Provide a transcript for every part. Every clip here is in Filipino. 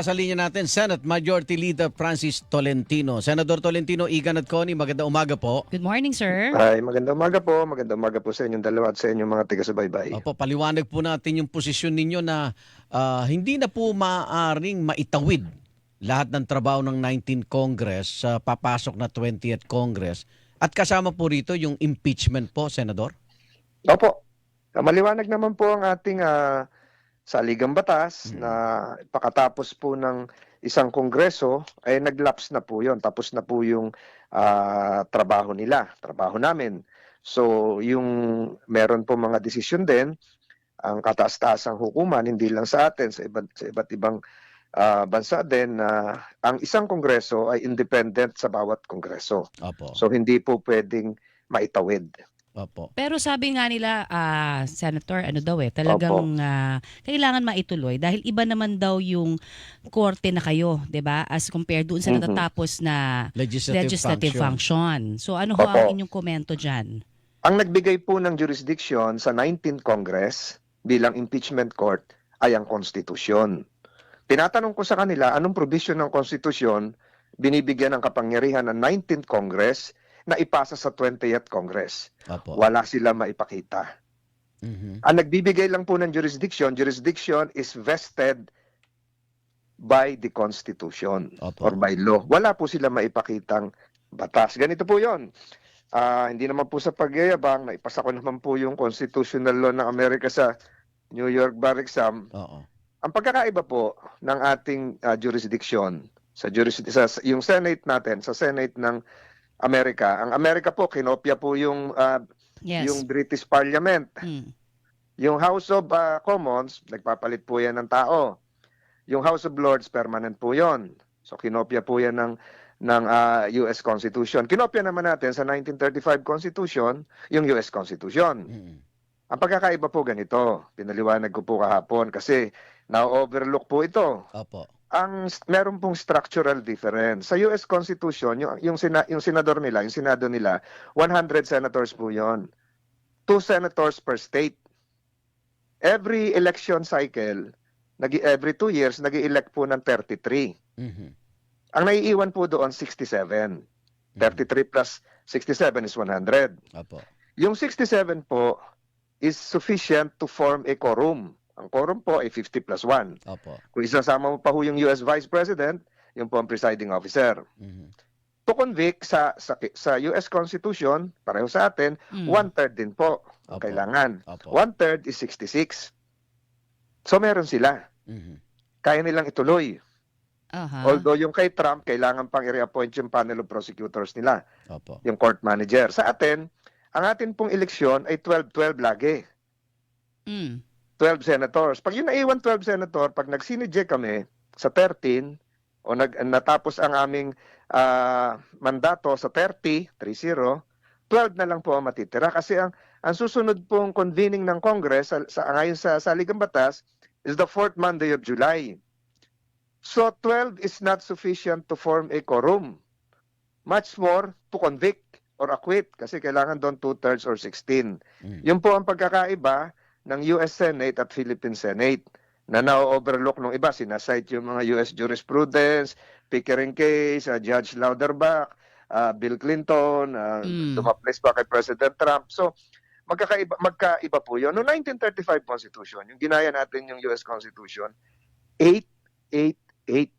Sa linya natin, Senate Majority Leader Francis Tolentino. Senador Tolentino, Igan at Connie, maganda umaga po. Good morning, sir. Ay, magandang umaga po. Magandang umaga po sa inyong dalawa at sa inyong mga taga-subaybay. Opo, paliwanag po natin yung posisyon ninyo na ah, hindi na po maaring maitawid lahat ng trabaho ng 19th Congress sa papasok na 20th Congress. At kasama po rito yung impeachment po, Senador? Opo. Ah, Maliwanag naman po ang ating ah, saligang batas Mm. na pakatapos po ng isang kongreso ay naglaps na po yon tapos na po yung ah, trabaho nila trabaho namin so yung meron po mga desisyon din ang kataas-taasang hukuman hindi lang sa atin sa iba't sa iba't ibang ah, bansa din na ang isang kongreso ay independent sa bawat kongreso Opo. so hindi po pwedeng maitawid Opo. Pero sabi nga nila, ah, Senator, ano daw eh, talagang ah, kailangan maituloy dahil iba naman daw yung korte na kayo, 'di ba? As compared doon sa Mhm. natatapos na Legislative, legislative function. function. So ano ho ang Opo. inyong komento diyan? Ang nagbigay po ng jurisdiction sa 19th Congress bilang impeachment court ay ang konstitusyon. Tinatanong ko sa kanila anong provision ng konstitusyon binibigyan ng kapangyarihan ng 19th Congress na ipasa sa 20th Congress. Opo. Wala sila maipakita. Mhm. Ang nagbibigay lang po ng jurisdiction, jurisdiction is vested by the Constitution Opo. or by law. Wala po sila maipakitang batas. Ganito po yon. Ah, hindi naman po sa pagyayabang, naipasa ko naman po yung constitutional law ng Amerika sa New York bar exam. Oo. Ang pagkakaiba po ng ating ah, jurisdiction sa, juris- sa sa- yung Senate natin, sa Senate ng Amerika. Ang Amerika po kinopya po yung ah, Yes. yung British Parliament. Mm. Yung House of ah, Commons, nagpapalit po yan ng tao. Yung House of Lords, permanent po yon. So kinopya po yan ng, ng ah, US Constitution. Kinopya naman natin sa 1935 Constitution, yung US Constitution. Mhm. Ang pagkakaiba po ganito, pinaliwanag ko po kahapon kasi na-overlook po ito. Opo. Ang meron pong structural difference. Sa US Constitution, yung, yung, sina, yung senador nila, yung senado nila, 100 senators po yon. Two senators per state. Every election cycle, nag every two years, nag elect po ng 33. Mhm. Ang naiiwan po doon, 67. 33 plus 67 is 100. Opo. Yung 67 po is sufficient to form a quorum. Ang quorum po ay 50 plus 1. Opo. Kung isasama mo pa ho yung US Vice President, yung po ang presiding officer. Mhm. To convict sa, sa, sa US Constitution, pareho sa atin, Mm. one-third din po ang Opo. kailangan. One-third is 66. So meron sila. Mhm. Kaya nilang ituloy. Aha. Although yung kay Trump, kailangan pang i-reappoint yung panel of prosecutors nila, Opo. yung court manager. Sa atin, ang atin pong eleksyon ay 12-12 lagi. Mm. 12 senators. Pag yun naiwan 12 senator, pag nagsinidje kami sa 13 o nag, natapos ang aming ah, mandato sa 30, 3-0, 12 na lang po ang matitira kasi ang ang susunod pong convening ng Congress sa, sa ngayon sa Saligang Batas is the fourth Monday of July. So 12 is not sufficient to form a quorum. Much more to convict or acquit kasi kailangan doon two-thirds or 16. Mhm. Yun po ang pagkakaiba ng US Senate at Philippine Senate na na-overlook ng iba. Sinasite yung mga US jurisprudence, Pickering case, uh, Judge Lauderbach, uh, Bill Clinton, uh, Mm. dumaples pa kay President Trump. So, magkakaiba, magkaiba po yun. Noong 1935 Constitution, yung ginaya natin yung US Constitution, 888.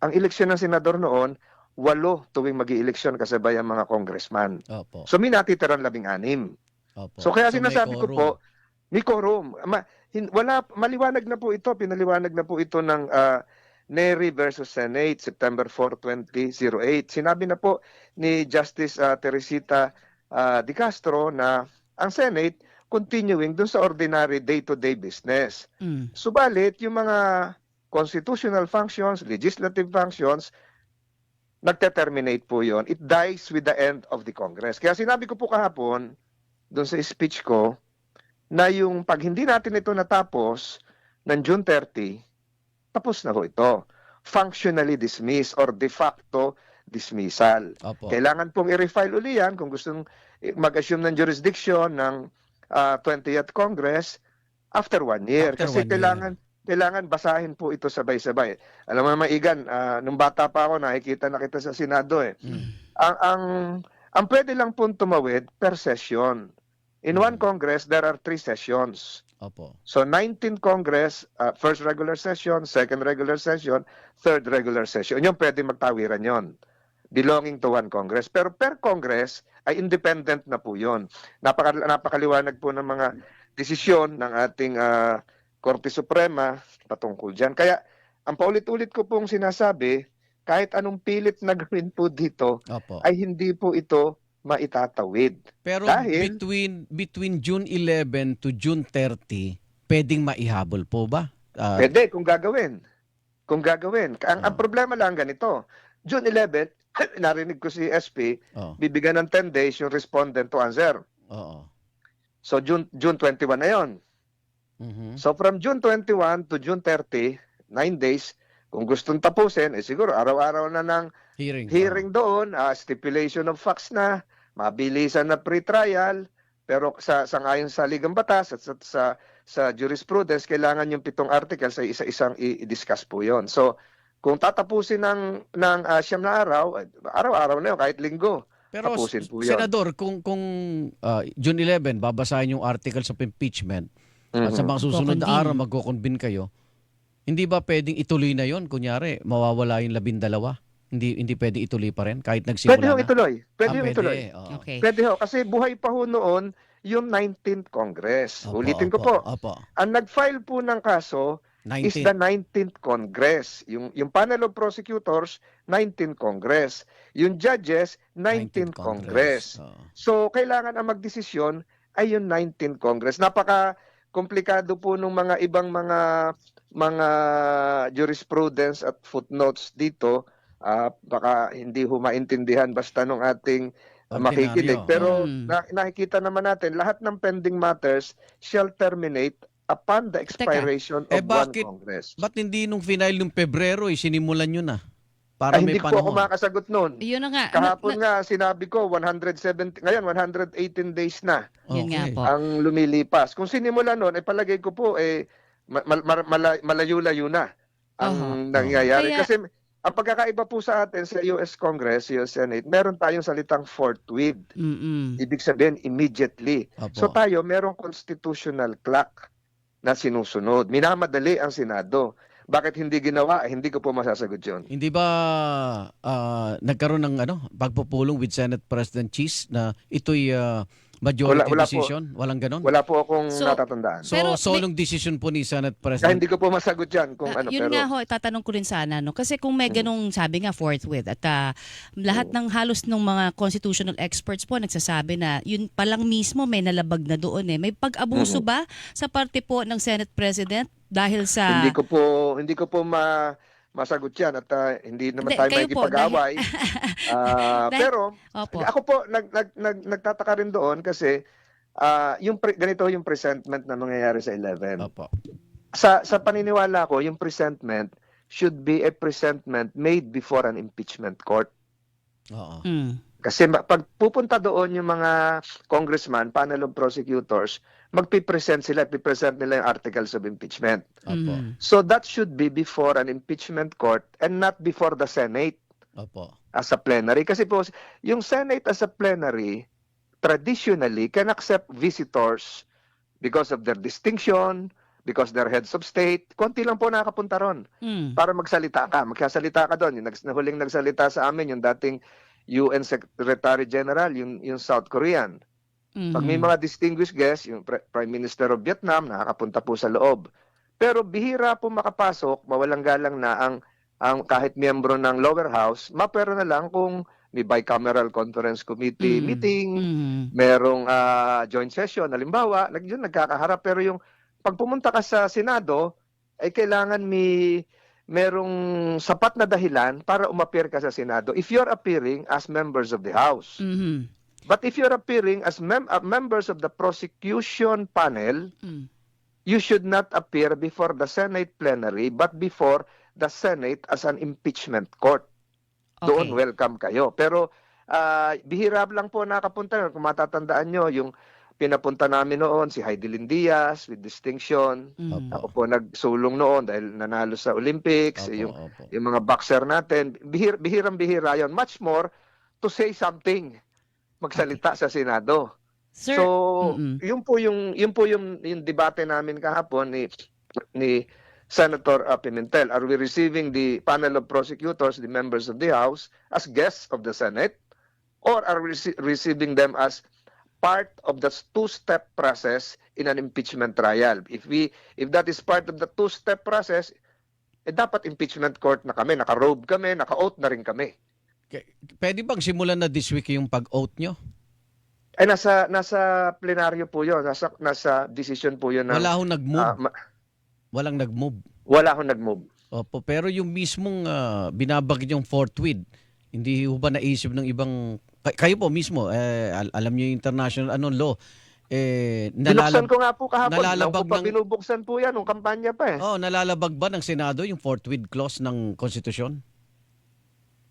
Ang eleksyon ng senador noon, walo tuwing mag eleksyon kasabay ang mga congressman. Opo. So, may natitirang labing-anim. Opo. So kaya may sinasabi ko po, may quorum. Ma, hin, wala, maliwanag na po ito, pinaliwanag na po ito ng ah, Neri versus Senate, September 4, 2008. Sinabi na po ni Justice ah, Teresita ah, Di Castro na ang Senate continuing dun sa ordinary day-to-day business. Mm. Subalit, yung mga constitutional functions, legislative functions, nagte-terminate po yon. It dies with the end of the Congress. Kaya sinabi ko po kahapon, doon sa speech ko, na yung pag hindi natin ito natapos ng June 30, tapos na ho ito. Functionally dismissed or de facto dismissal. Opo. Kailangan pong i-refile uli yan kung gustong mag-assume ng jurisdiction ng ah, 20th Congress after one year. After Kasi one kailangan kailangan basahin po ito sabay-sabay. Alam mo naman, Igan, ah, nung bata pa ako, nakikita na kita sa Senado eh. Mm. Ang, ang, ang pwede lang po tumawid per session. In one Congress, there are three sessions. Opo. So 19 Congress, uh, first regular session, second regular session, third regular session. Yung pwede magtawiran yon belonging to one Congress. Pero per Congress ay independent na po yon. Napaka, napakaliwanag po ng mga desisyon ng ating ah, Korte Suprema patungkol dyan. Kaya ang paulit-ulit ko pong sinasabi, kahit anong pilit na gawin po dito, Opo. ay hindi po ito maitatawid. Pero Dahil- between between June 11 to June 30, pwedeng maihabol po ba? Ah, Pwede kung gagawin. Kung gagawin. Ang, ang Oo. problema lang ganito. June 11, narinig ko si SP, oh, bibigyan ng 10 days yung respondent to answer. oo. So June June 21 na yon. Mhm. So from June 21 to June 30, 9 days, kung gustong tapusin, eh siguro araw-araw na ng Hearing. hearing doon, ah, stipulation of facts na, mabilisan na pre-trial, pero sa sangayon sa ligang batas at sa, sa sa jurisprudence kailangan yung pitong article sa isa-isang i-discuss po 'yon. So kung tatapusin ng ng ah, siyam na araw, araw-araw na yun, kahit linggo. Pero tapusin po yun. senador, kung kung ah, June 11 babasahin yung articles of impeachment at sa Mhm. mga susunod na araw magko-convene kayo. Hindi ba pwedeng ituloy na 'yon? Kunyari, mawawala yung labindalawa. Hindi hindi pwede ituloy pa rin kahit nagsimula Pwede ho na. ituloy. Pwede Ah, ho ituloy. oo. Okay. Pwede ho kasi buhay pa ho noon yung 19th Congress. Opo, Ulitin ko po. Opo. Ang nag-file po ng kaso is 19. the 19th Congress. Yung yung panel of prosecutors, 19th Congress. Yung judges, 19th, Congress. Oo. So kailangan ang magdesisyon ay yung 19th Congress. Napaka komplikado po nung mga ibang mga mga jurisprudence at footnotes dito. Ah, baka hindi ho maintindihan basta nung ating uh, makikinig. Ordinaryo. Pero Mm. na- nakikita naman natin lahat ng pending matters shall terminate upon the expiration Eh, of bakit- one Congress. Ba't hindi nung final yung Pebrero, eh, sinimulan nyo na? Para Ay, may hindi po ako panahon. makasagot noon. Yun na nga. Kahapon Na- nga sinabi ko 170 ngayon 118 days na Yun nga Okay. po. ang lumilipas. Kung sinimula noon ay palagay ko po eh ma- ma- ma- mala- malayo-layo na ang Aha. nangyayari Kaya- kasi ang pagkakaiba po sa atin sa US Congress, US Senate, meron tayong salitang forthwith. Mm-mm. Ibig sabihin immediately. Opo. So tayo merong constitutional clock na sinusunod. Minamadali ang Senado. Bakit hindi ginawa? Eh, hindi ko po masasagot 'yon. Hindi ba ah, nagkaroon ng ano, pagpupulong with Senate President Cheese na ito'y ah, majority Wala- wala po. decision? Walang ganon? Wala po akong So, natatandaan. So, Pero may- solong decision po ni Senate Kaya President. hindi ko po masagot 'yan kung Ah, ano yun pero nga ho, tatanong ko rin sana. No? Kasi kung may Mm. ganong sabi nga forthwith at ah, lahat ng halos ng mga constitutional experts po nagsasabi na yun palang mismo may nalabag na doon eh. May pag-abuso ba sa parte po ng Senate President dahil sa... hindi ko po hindi ko po ma masagot 'yan at ah, hindi naman Hindi, tayo makikipag-away. Ah, Dahil- pero Opo. ako po nag, nag, nag, nagtataka rin doon kasi ah, yung pre- ganito yung presentment na mangyayari sa 11. Opo. Sa sa paniniwala ko, yung presentment should be a presentment made before an impeachment court. Oo. Mm. Kasi pag pupunta doon yung mga congressman, panel of prosecutors, magpipresent sila, pipresent nila yung articles of impeachment. Opo. Mm. So that should be before an impeachment court and not before the Senate Opo. as a plenary. Kasi po, yung Senate as a plenary, traditionally, can accept visitors because of their distinction, because they're heads of state. Konti lang po nakakapunta ron Mm. para magsalita ka. Magkasalita ka doon. Yung nags- huling nagsalita sa amin, yung dating UN Secretary General, yung, yung South Korean. Pag may mga distinguished guests, yung Pre- Prime Minister of Vietnam, nakakapunta po sa loob. Pero bihira po makapasok, mawalang galang na ang ang kahit miyembro ng lower house, mapero na lang kung may bicameral conference committee Mm. meeting, Mm. merong ah, joint session, halimbawa, yun, nagkakaharap. Pero yung pag pumunta ka sa Senado, ay kailangan may merong sapat na dahilan para umapir ka sa Senado if you're appearing as members of the House. Mhm. But if you're appearing as mem- uh, members of the prosecution panel, Mm. you should not appear before the Senate plenary but before the Senate as an impeachment court. Doon Okay. welcome kayo. Pero ah, bihira lang po nakapunta. Kung matatandaan nyo, yung pinapunta namin noon si Heidelin Diaz with distinction. Mhm. Ako po nagsulong noon dahil nanalo sa Olympics, Opo, yung opo. yung mga boxer natin, bihir, bihirang-bihira yon. Much more to say something, magsalita sa Senado. Sir, so, mm-mm. yun po yung yun po yung, yung debate namin kahapon ni ni Senator uh, Pimentel. Are we receiving the panel of prosecutors, the members of the House, as guests of the Senate? Or are we rece- receiving them as part of the two-step process in an impeachment trial? If we if that is part of the two-step process, eh dapat impeachment court na kami, naka-robe kami, naka-oath na rin kami. Pwede bang simulan na this week yung pag-oath nyo? Eh nasa nasa plenaryo po 'yon, nasa nasa decision po 'yon ng Wala akong nag-move. ma- Walang nag-move. wala akong nag-move. Opo, pero yung mismong ah, binabagit yung fourth with, hindi ho ba naisip ng ibang kayo po mismo eh, al- alam niyo yung international ano law eh Binuksan nalalab ko nga po kahapon. nalalabag Nalalabag ko pa ng- binubuksan po yan nung kampanya pa eh. Oh, nalalabag ba ng Senado yung fourth with clause ng konstitusyon?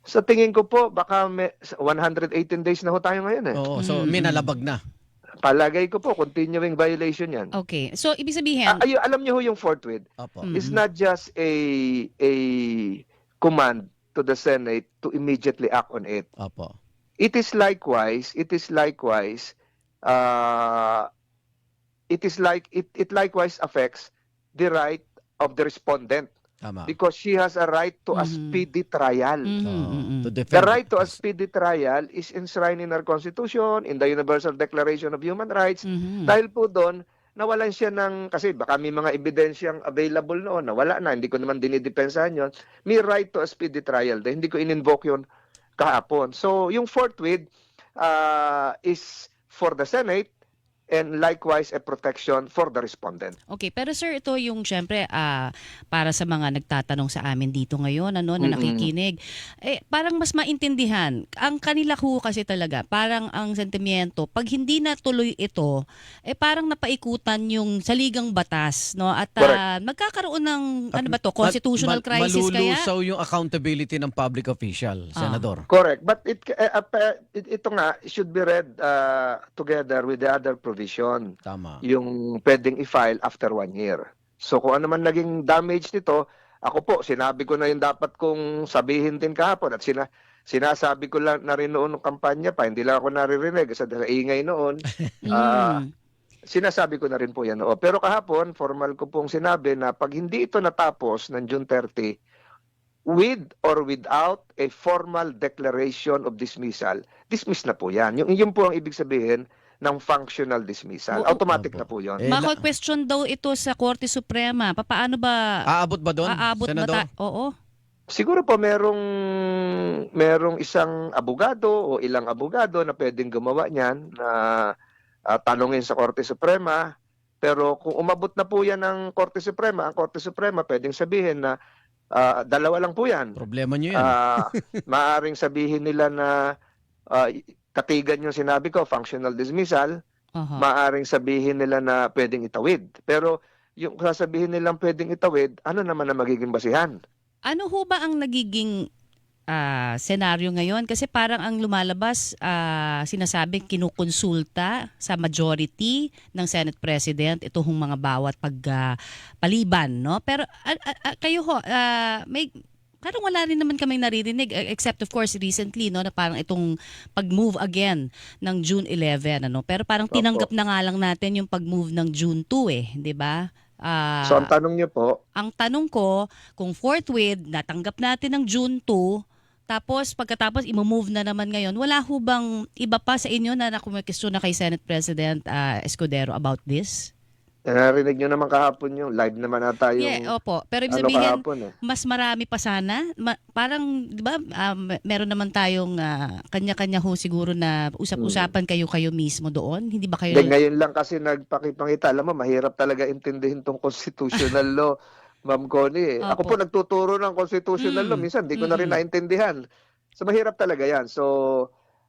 Sa tingin ko po, baka may, 118 days na ho tayo ngayon eh. Oo, so Mm, may mm. nalabag na. Palagay ko po, continuing violation yan. Okay. So, ibig sabihin, Ah, ayo, alam niyo ho yung fourth with. Opo. Mm. It's not just a a command to the Senate to immediately act on it. Opo. It is likewise, it is likewise, uh, it is like, it, it likewise affects the right of the respondent Tama. because she has a right to a Mhm. speedy trial. Mhm, Oo, mhm. to The defend right to a speedy trial is enshrined in our Constitution, in the Universal Declaration of Human Rights. Mhm. Dahil po doon, nawalan siya ng, kasi baka may mga ebidensyang available noon, nawala na, hindi ko naman dinidepensahan yon. May right to a speedy trial. Dahil hindi ko in-invoke yun kahapon. So, yung fourth with uh, is for the Senate and likewise a protection for the respondent. Okay, pero sir, ito yung syempre ah, para sa mga nagtatanong sa amin dito ngayon, ano, na Mm-mm. nakikinig. Eh, parang mas maintindihan. Ang kanila ho kasi talaga, parang ang sentimiento, pag hindi na tuloy ito, eh parang napaikutan yung saligang batas, no? At ah, magkakaroon ng, ano ba to, constitutional Ma- crisis kaya? Malulusaw yung accountability ng public official, Ah. Senador. Correct. But it, uh, uh, it- ito nga, should be read uh, together with the other provision. Tama. yung pwedeng i-file after one year. So kung ano man naging damage nito, ako po, sinabi ko na yung dapat kong sabihin din kahapon at sina, sinasabi ko lang na rin noon ng kampanya pa, hindi lang ako naririnig sa sa ingay noon. Mm. Sinasabi ko na rin po yan noon. Pero kahapon, formal ko pong sinabi na pag hindi ito natapos ng June 30, with or without a formal declaration of dismissal, dismiss na po yan. Yung, yun po ang ibig sabihin ng functional dismissal. Oo. Automatic na po yun. Eh, Mako-question daw ito sa Korte Suprema. Paano ba Aabot ba doon, aabot ba Senador? ta- Oo. Siguro po merong merong isang abogado o ilang abogado na pwedeng gumawa niyan na ah, tanungin sa Korte Suprema. Pero kung umabot na po yan ng Korte Suprema, ang Korte Suprema pwedeng sabihin na ah, dalawa lang po yan. Problema nyo yan. Ah, maaring sabihin nila na ah, katigan yung sinabi ko, functional dismissal. Aha. Maaring sabihin nila na pwedeng itawid. Pero yung sasabihin nilang pwedeng itawid, ano naman ang magiging basihan? Ano ho ba ang nagiging ah, senaryo ngayon? Kasi parang ang lumalabas, ah, sinasabing kinukonsulta sa majority ng Senate President ito hong mga bawat pagpaliban, no? Pero ah, ah, kayo ho, ah, may parang wala rin naman kaming naririnig eh, except of course recently no na parang itong pag-move again ng June 11 ano pero parang Opo. tinanggap na nga lang natin yung pag-move ng June 2 eh 'di ba Ah, So ang tanong niyo po, ang tanong ko, kung forthwith, natanggap natin ng June 2, tapos pagkatapos i-move na naman ngayon, wala ho bang iba pa sa inyo na nakumikisyon na kay Senate President ah, Escudero about this? Narinig niyo naman kahapon yung live naman ata yung yeah, opo. Pero ibig ano sabihin, kahapon eh. mas marami pa sana. Ma- parang, di ba, me- meron naman tayong ah, kanya-kanya ho siguro na usap-usapan kayo-kayo mismo doon. Hindi ba kayo... Then, ngayon lang kasi nagpakipangita. Alam mo, mahirap talaga intindihin tong constitutional law, Ma'am Connie. eh. Ako Opo. po nagtuturo ng constitutional Mm. law. Minsan, di ko na rin Mm. naintindihan. So, mahirap talaga yan. So,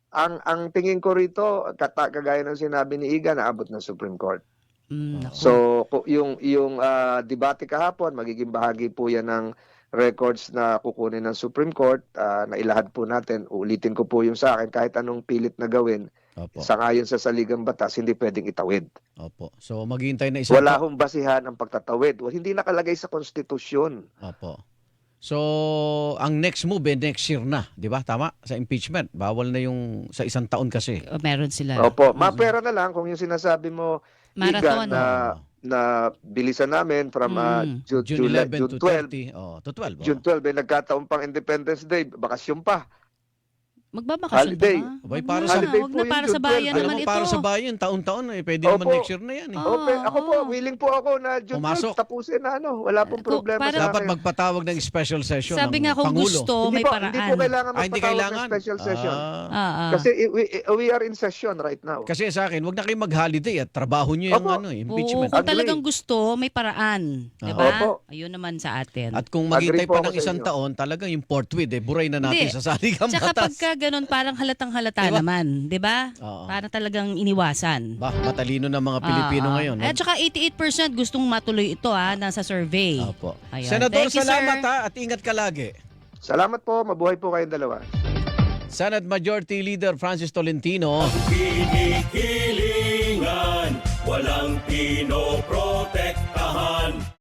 ang ang tingin ko rito, kata, kagaya ng sinabi ni Iga, naabot ng Supreme Court. Mm, naku. So, yung yung ah, debate kahapon, magiging bahagi po 'yan ng records na kukunin ng Supreme Court ah, na ilahad po natin. Ulitin ko po yung sa akin kahit anong pilit na gawin. Opo. Sangayon sa saligang batas, hindi pwedeng itawid. Opo. So maghihintay na isang Wala hong basihan ang pagtatawid. Well, Hindi nakalagay sa konstitusyon. Opo. So, ang next move eh, next year na, di ba? Tama? Sa impeachment. Bawal na yung sa isang taon kasi. O, Meron sila. Opo, mapera na lang kung yung sinasabi mo, Marathon. Na, na bilisan namin from uh, Mm. June, June July- 11 June to 12. 30. Oh, to 12. oh. June 12, eh, nagkataon pang Independence Day, bakasyon pa. Magbabakasyon Holiday. pa ba? Abay, para na, sa- Holiday wag po na yun, para sa bayan 12. Alam naman mo, ito. para sa bayan, taon-taon eh. Pwede naman Opo. next year na yan eh. Oo. Ope, ako po, oo. willing po ako na June Pumasok. 12, tapusin na ano. Wala pong Kung- problema para- sa Dapat akin. magpatawag ng special session Sabi ng nga kung Pangulo. gusto, hindi may po, paraan. Hindi po kailangan Ah, hindi magpatawag kailangan? ng special session. Ah. Ah, ah. Kasi i- we, we are in session right now. Kasi sa akin, wag na kayo mag-holiday at trabaho nyo yung Opo. ano, Oo, eh, impeachment. kung Agree. talagang gusto, may paraan. Di Ah. ba? Opo. Ayun naman sa atin. At kung Agree maghintay po pa ako ng sa isang inyo. taon, talagang yung forthwith, eh, buray na natin Hindi. sa saligang Tsaka batas. pagka ganun, parang halatang halata Diba? naman. Di ba? Oo. Parang talagang iniwasan. Ba, matalino ng mga Pilipino Ah, ah. ngayon. At saka 88% gustong matuloy ito ha, nasa survey. Opo. Ayan. Senador, Thank you, salamat sir. ha at ingat ka lagi. Salamat po, mabuhay po kayong dalawa. Senate Majority Leader Francis Tolentino. Kinikilingan, walang pinoproblema.